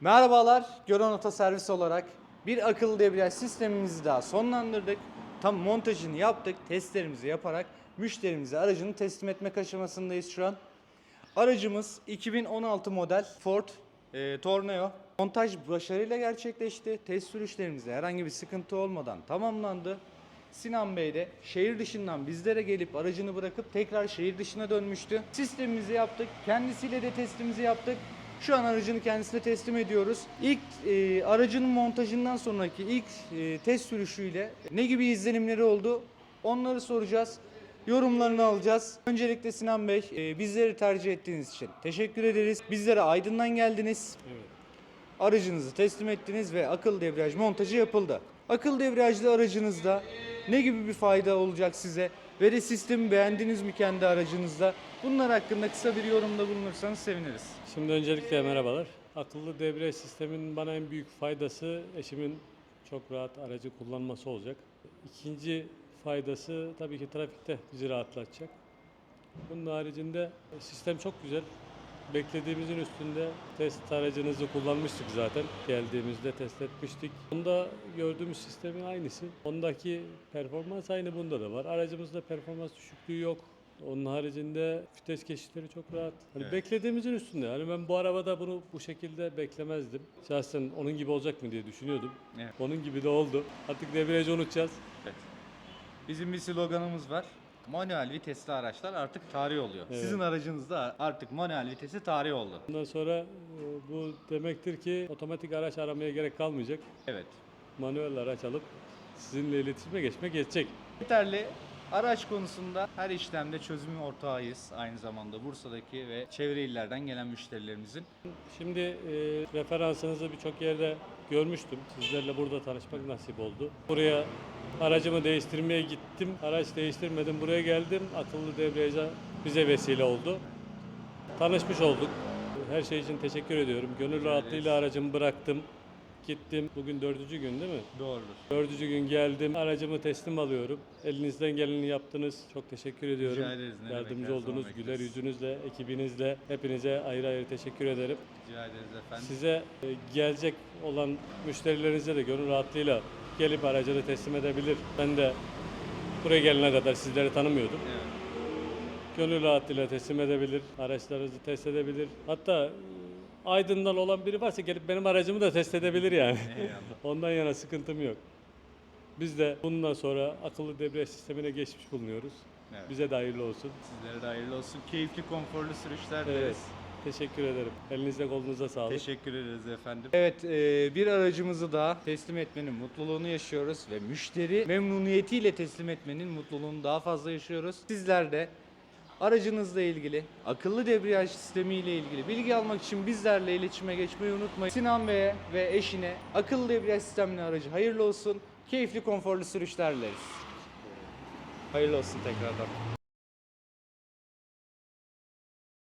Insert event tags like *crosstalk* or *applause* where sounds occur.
Merhabalar, Gören Oto Servis olarak bir akıllı debriyaj sistemimizi daha sonlandırdık. Tam montajını yaptık, testlerimizi yaparak müşterimize aracını teslim etmek aşamasındayız şu an. Aracımız 2016 model Ford e, Tornado. Montaj başarıyla gerçekleşti. Test sürüşlerimizde herhangi bir sıkıntı olmadan tamamlandı. Sinan Bey de şehir dışından bizlere gelip aracını bırakıp tekrar şehir dışına dönmüştü. Sistemimizi yaptık. Kendisiyle de testimizi yaptık. Şu an aracını kendisine teslim ediyoruz. İlk e, aracının montajından sonraki ilk e, test sürüşüyle ne gibi izlenimleri oldu onları soracağız. Yorumlarını alacağız. Öncelikle Sinan Bey e, bizleri tercih ettiğiniz için teşekkür ederiz. Bizlere Aydın'dan geldiniz. Aracınızı teslim ettiniz ve akıl debriyaj montajı yapıldı. Akıl debriyajlı aracınızda ne gibi bir fayda olacak size? Ve de sistemi beğendiniz mi kendi aracınızda? Bunlar hakkında kısa bir yorumda bulunursanız seviniriz. Şimdi öncelikle merhabalar. Akıllı debriyaj sisteminin bana en büyük faydası eşimin çok rahat aracı kullanması olacak. İkinci faydası tabii ki trafikte bizi rahatlatacak. Bunun haricinde sistem çok güzel. Beklediğimizin üstünde test aracınızı kullanmıştık zaten. Geldiğimizde test etmiştik. Bunda gördüğümüz sistemin aynısı. Ondaki performans aynı bunda da var. Aracımızda performans düşüklüğü yok. Onun haricinde vites geçişleri çok rahat. Hani Evet. beklediğimizin üstünde. Hani ben bu arabada bunu bu şekilde beklemezdim. Şahsen onun gibi olacak mı diye düşünüyordum. Evet. Onun gibi de oldu. Artık debriyajı unutacağız. Bizim bir sloganımız var. Manuel vitesli araçlar artık tarih oluyor. Evet. Sizin aracınızda artık manuel vitesi tarih oldu. Bundan sonra e, bu demektir ki otomatik araç aramaya gerek kalmayacak. Evet. Manuel araç alıp sizinle iletişime geçmek geçecek. Yeterli. Araç konusunda her işlemde çözümü ortağıyız. Aynı zamanda Bursa'daki ve çevre illerden gelen müşterilerimizin. Şimdi e, referansınızı birçok yerde görmüştüm. Sizlerle burada tanışmak nasip oldu. Buraya aracımı değiştirmeye gittim. Araç değiştirmedim. Buraya geldim. Akıllı debriyaja bize vesile oldu. Tanışmış olduk. Her şey için teşekkür ediyorum. Gönül rahatlığıyla aracımı bıraktım. Gittim. Bugün dördüncü gün değil mi? Doğrudur. Dördüncü gün geldim. Aracımı teslim alıyorum. Elinizden geleni yaptınız. Çok teşekkür ediyorum. Rica ederiz, ne demek, Yardımcı her zaman oldunuz. bekleriz. Güler yüzünüzle, ekibinizle. Hepinize ayrı ayrı teşekkür ederim. Rica ederiz efendim. Size e, gelecek olan müşterilerinize de gönül rahatlığıyla gelip aracını teslim edebilir. Ben de buraya gelene kadar sizleri tanımıyordum. Gönül rahatlığıyla teslim edebilir, araçlarınızı test edebilir. Hatta e, Aydın'dan olan biri varsa gelip benim aracımı da test edebilir yani. *laughs* Ondan yana sıkıntım yok. Biz de bundan sonra akıllı debriyaj sistemine geçmiş bulunuyoruz. Evet. Bize de hayırlı olsun. Sizlere de hayırlı olsun. Keyifli, konforlu sürüşler Evet. Teşekkür ederim. Elinize kolunuza sağlık. Teşekkür ederiz efendim. Evet, e, bir aracımızı daha teslim etmenin mutluluğunu yaşıyoruz ve müşteri memnuniyetiyle teslim etmenin mutluluğunu daha fazla yaşıyoruz. Sizler de aracınızla ilgili, akıllı debriyaj sistemi ile ilgili bilgi almak için bizlerle iletişime geçmeyi unutmayın. Sinan Bey'e ve eşine akıllı debriyaj sistemli aracı hayırlı olsun. Keyifli, konforlu sürüşler dileriz. Hayırlı olsun tekrardan.